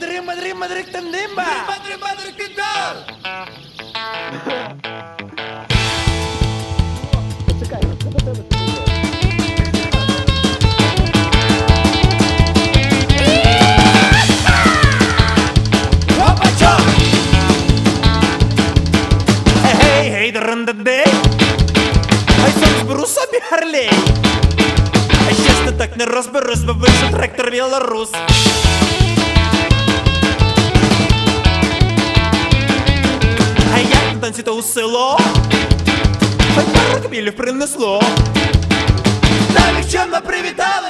Дримба, дримба, дриктандимба! Дримба, дримба, дрикиндар! Опача! Гей, гей, драндадей! Хай сам зберу собі гарлей! А щас не так не розберусь, бо вийшов трактор білорус. танці то у село? Хай пару білів принесло. Навіщо привітали?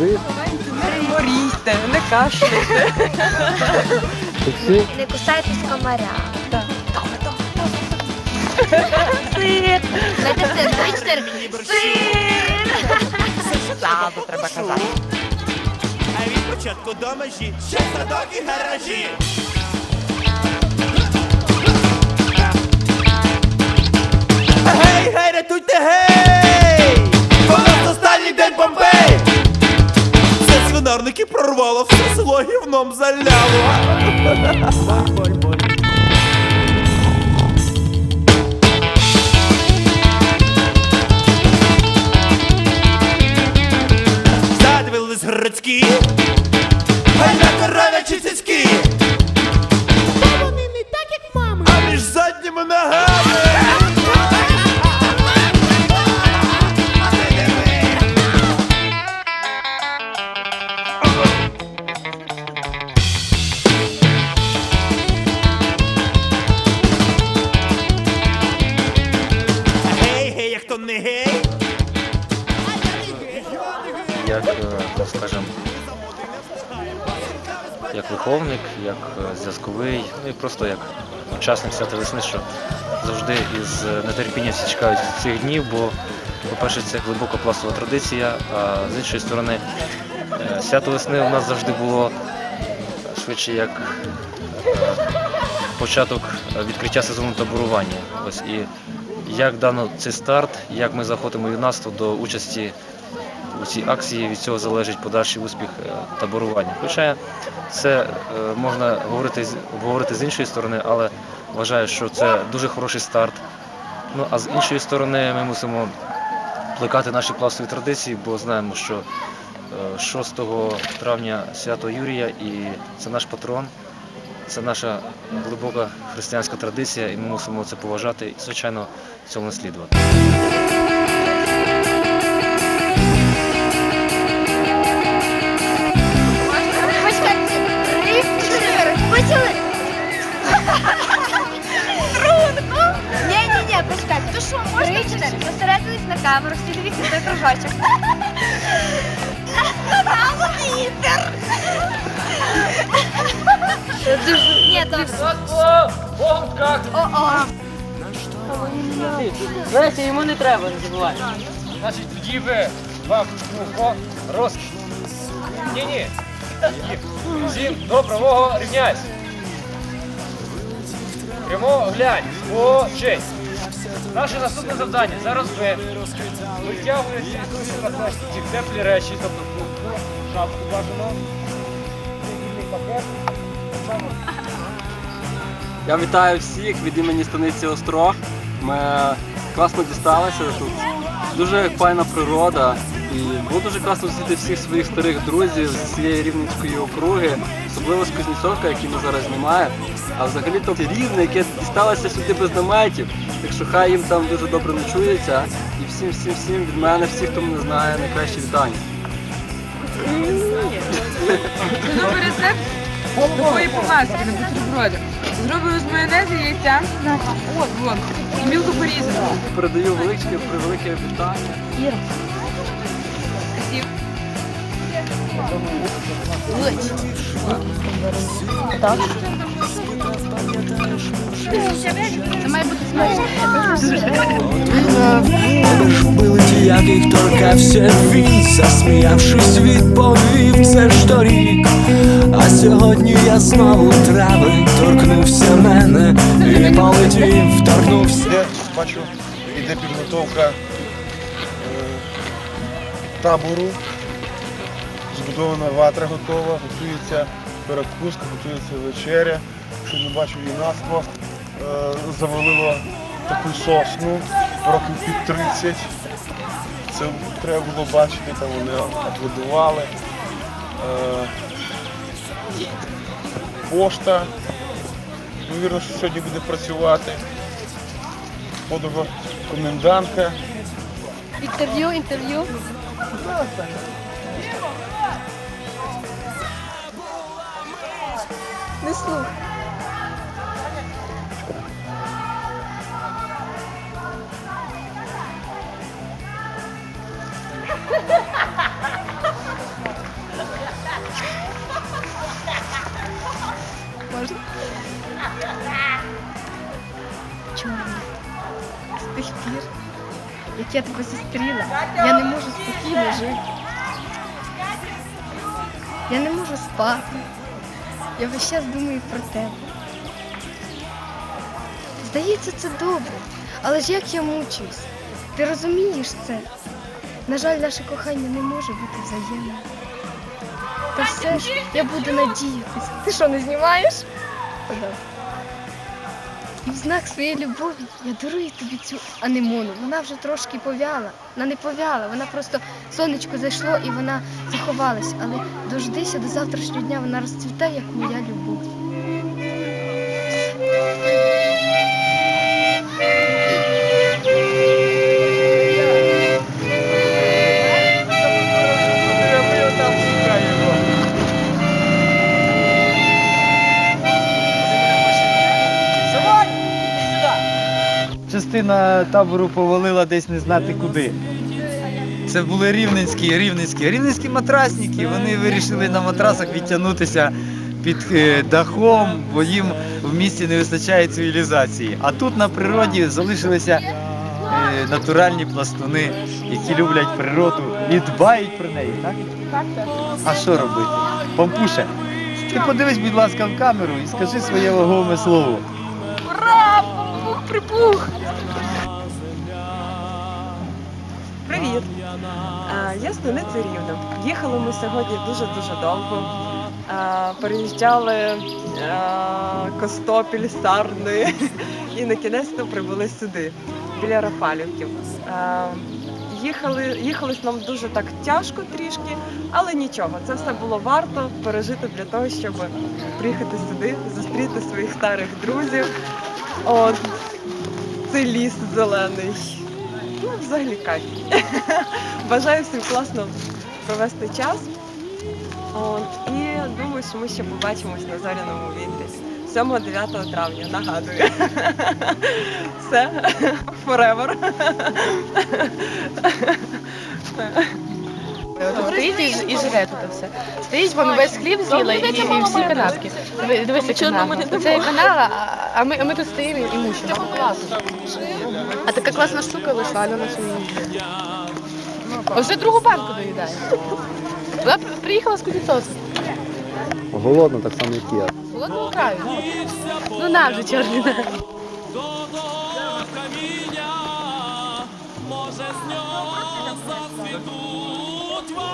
Не хворійте, не кашляйте. Не кусайтесь комаря. Так. Сир. Знаєте, сир, бачите? Сир. Ззаду треба казати. А від початку до межі ще садок і гаражі. Гей, гей, рятуйте, гей! У нас останній день Помпей! Все свинарники прорвало, все село гівном заляло. Як виховник, як е, зв'язковий, ну і просто як учасник свята весни, що завжди із е, нетерпінням всі чекають цих днів, бо, по-перше, це глибока пластова традиція, а з іншої сторони, е, свято весни у нас завжди було швидше як початок відкриття сезону таборування. Ось і як дано цей старт, як ми заходимо юнацтво до участі у цій акції, від цього залежить подальший успіх е, таборування. Хоча це е, можна говорити, обговорити з іншої сторони, але вважаю, що це дуже хороший старт. Ну а з іншої сторони ми мусимо плекати наші пластові традиції, бо знаємо, що е, 6 травня свято Юрія і це наш патрон. Це наша глибока християнська традиція, і ми мусимо це поважати і, звичайно, цьому наслідувати. Всі дивіться той кружочок. Вітер. Дуже... Ні, добре. О-о. Леся, йому не треба, не забувай. Значить, тоді ви вам по роз... Ні, ні. Всім до правого рівняйся. Прямо глянь. О, честь. Наше наступне завдання. Зараз ви витягуєте ці теплі речі, тобто куртку, шапку бажано, пакет. Я вітаю всіх від імені станиці Острог. Ми класно дісталися тут. Дуже файна природа. І було дуже класно зустріти всіх своїх старих друзів з цієї рівненської округи, особливо з Кузнєцовка, який ми зараз знімаємо. А взагалі то рівне, яке дісталося сюди без наметів. Так що хай їм там дуже добре ночується. І всім, всім, всім від мене, всіх, хто мене знає, найкращі вітання. Новий рецепт такої помазки на бутерброді. Зробили з майонезу яйця. От, вон. І мілко порізано. Передаю велике, велике вітання. Красиво. Це має бути яких торкався він, засміявшись, відповів це ж торік. А сьогодні я знову трави торкнувся мене і полетів, торкнувся. Іде, бачу, іде підготовка е, табору збудована ватра готова, готується перекуска, готується вечеря. Не бачив юнацтво, е, завалило таку сосну років під 30. Це треба було бачити, там вони аплодували. Е, Пошта. Ймовірно, що сьогодні буде працювати. Подруга комендантка. Інтерв'ю, інтерв'ю. Не слух. Чому? З тих пір, як я тебе зустріла, я не можу спокійно жити. Я не можу спати. Я весь час думаю про тебе. Здається, це добре, але ж як я мучуюсь. Ти розумієш це? На жаль, наше кохання не може бути взаємним. Та все ж я буду надіятись. Ти що, не знімаєш? В знак своєї любові я дарую тобі цю анемону. Вона вже трошки повяла. Вона не повяла, вона просто сонечко зайшло і вона заховалась. Але дождися до завтрашнього дня, вона розцвітає, як моя любов. Частина табору повалила десь не знати куди. Це були рівненські, рівненські, рівненські матрасники. Вони вирішили на матрасах відтягнутися під е, дахом, бо їм в місті не вистачає цивілізації. А тут на природі залишилися е, натуральні пластуни, які люблять природу і дбають про неї, так? А що робити? Пампуша, ти подивись, будь ласка, в камеру і скажи своє вагоме слово. Ура! Пампух Привіт! Я з Станиці Рівна. Їхали ми сьогодні дуже-дуже довго. Переїжджали Костопіль, Сарни і на кінець прибули сюди, біля Рафалівки. А, Їхали, їхалось нам дуже так тяжко трішки, але нічого, це все було варто пережити для того, щоб приїхати сюди, зустріти своїх старих друзів. От, цей ліс зелений. Взагалі кайф. Бажаю всім класно провести час. От, і думаю, що ми ще побачимось на зоряному вітрі. 7-9 травня, нагадую. Все, forever. Стоїть і, і живе тут все. Стоїть, вон весь хліб з'їла і, і всі канапки. Диви- Дивися, канал. Це канал, а, а, ми, а ми тут стоїмо і мучимо. Класно. А така класна штука вийшла, Альона на своїй. Вже другу банку доїдає. Вона при- приїхала з Кузнєцовська. Голодно так само, як я. З Холодного краю. Ну на вже, чорний на.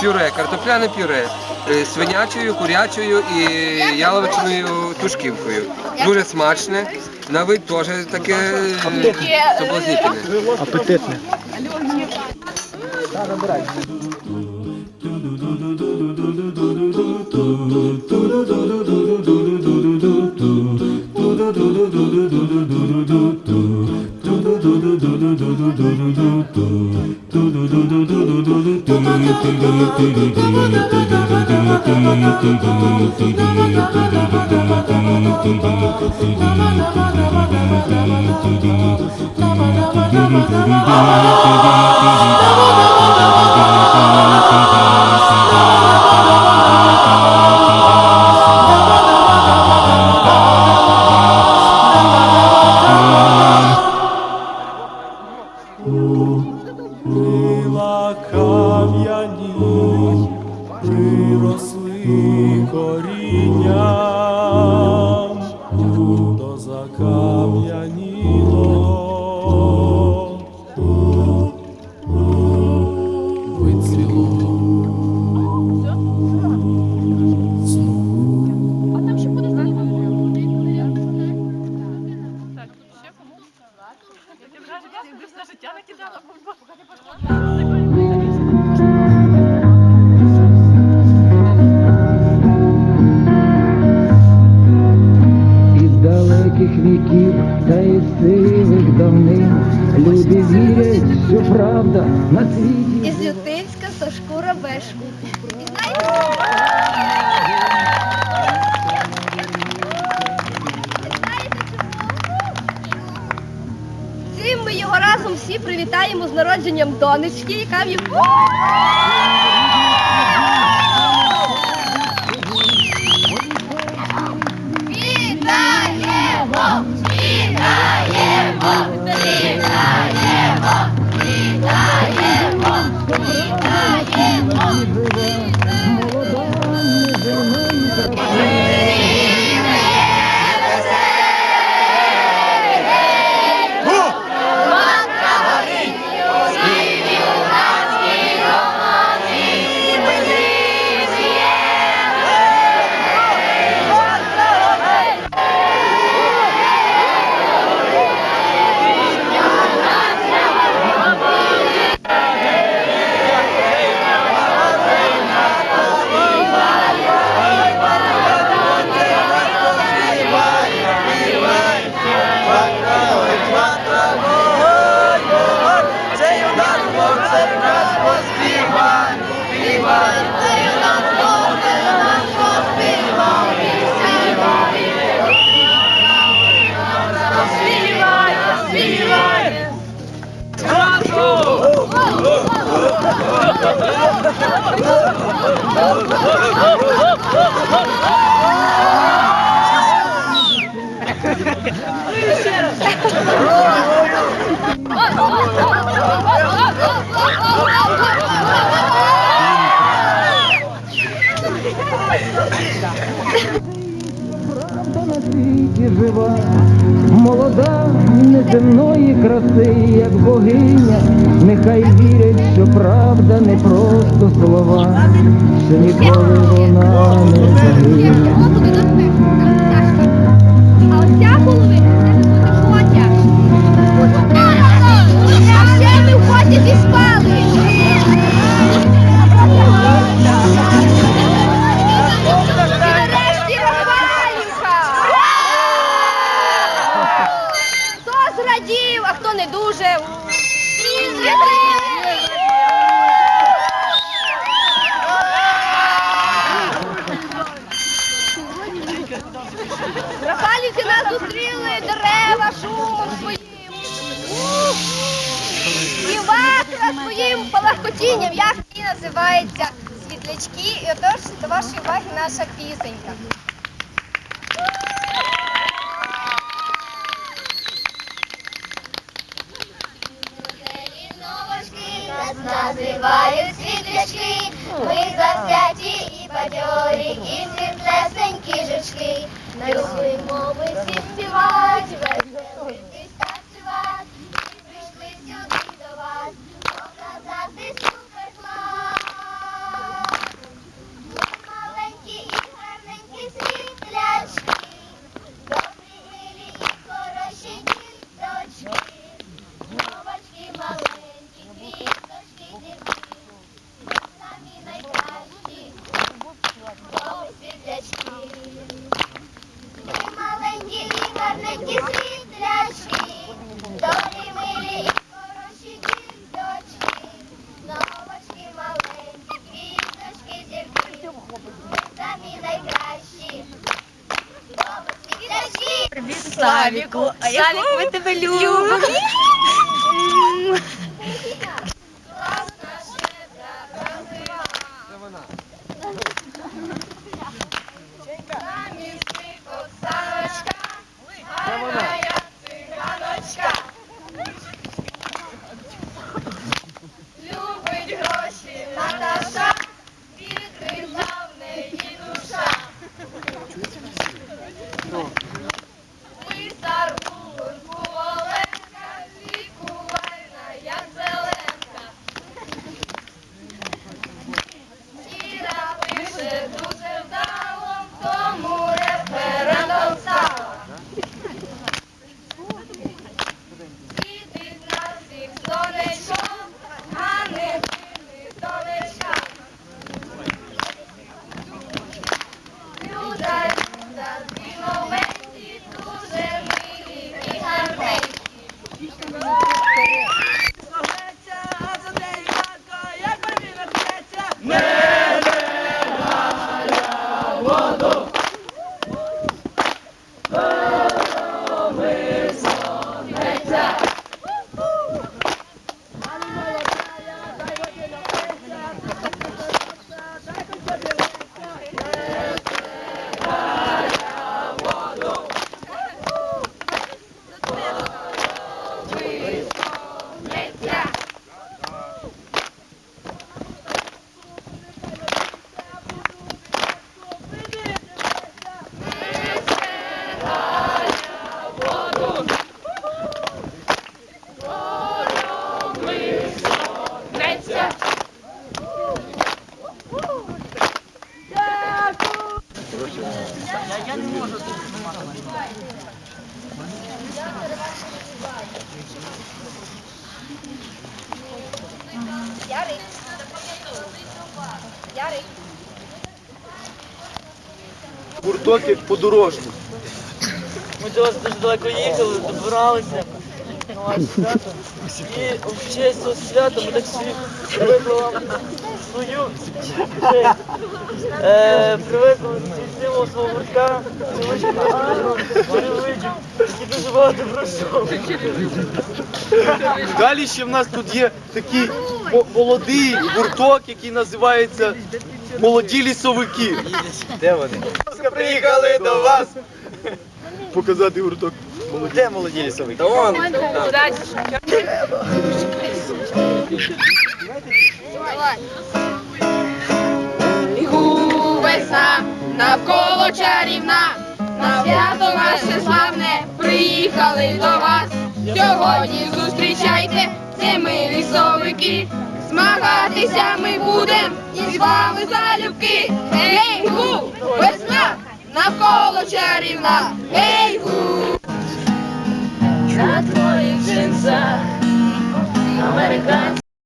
Пюре, картопляне пюре. Е, з Свинячою, курячою і яловичною тушківкою. Дуже смачне. На вид теж таке е, соблазнительне. Апетитне. Крила Цим ми його разом всі привітаємо з народженням донечки, яка в його... Вітаємо! Вітаємо! Неземної краси, як богиня, нехай вірять, що правда не просто слова, що ніколи вона не загине. А ось ця це буде Котя. А ще ми в Коті дерева шумом своїм. І ватра своїм палахотінням, як і називається світлячки. І отож до вашої уваги наша пісенька. Нас називають світлячки, ми завзяті і бадьорі, і світлесенькі жучки. Любимо ми всі співать, веселитись танцювати, і прийшли сюди до вас, показати суперклас. Ми маленькі і гарненькі світлячки, добрі, милі і хороші діточки. Новачки маленькі, квіточки, дітки. Славіку, Славік, ми тебе любимо. Гурток як подорожник. Ми до вас дуже далеко їхали, добиралися ваше свято. І в честь цього свята ми так собі привикли свою. Е, привикли символ свого гуртка, звичайно, черевичок, який дуже багато пройшов. Далі ще в нас тут є такий молодий гурток, який називається Молоді лісовики. Де вони? Приїхали до вас показати гурток. Де молоді лісовики? Та вон, Бігу весна, навколо чарівна, на свято наше славне, приїхали до вас. Сьогодні зустрічайте, це ми лісовики. Змагатися ми будем і з вами залюбки. Гей, гу, весна, навколо чарівна. Гей, гу. На твоїх джинсах американські